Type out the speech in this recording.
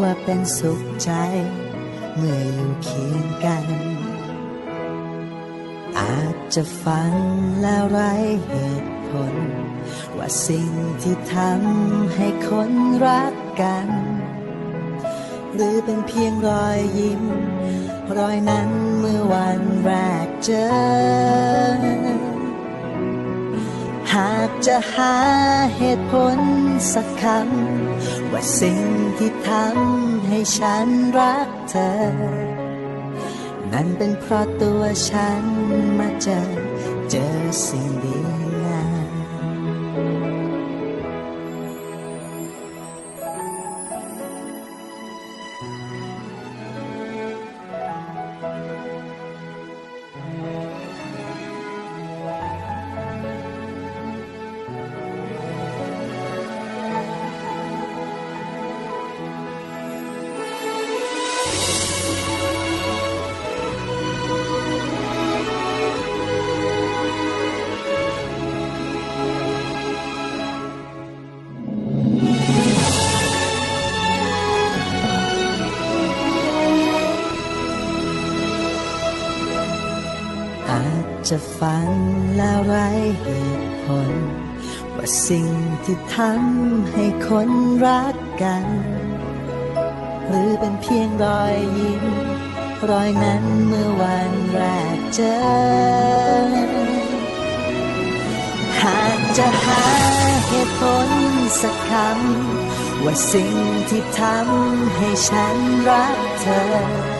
ว่าเป็นสุขใจ เมื่ออยู่เคียงกัน อาจจะฟังแล้วไรเหตุผล ว่าสิ่งที่ทำให้คนรักกัน หรือเป็นเพียงรอยยิ้ม รอยนั้นเมื่อวันแรกเจอ จะหาเหตุผลสักคำว่าสิ่งที่ทำให้ฉันรักเธอ นั้นเป็นเพราะตัวฉันมาเจอเจอสิ่งดี จะฟังแล้วไร้เหตุผล ว่าสิ่งที่ทำให้คนรักกัน หรือเป็นเพียงรอยยิ้ม รอยนั้นเมื่อวันแรกเจอ หากจะหาเหตุผลสักคำว่าสิ่งที่ทำให้ฉันรักเธอ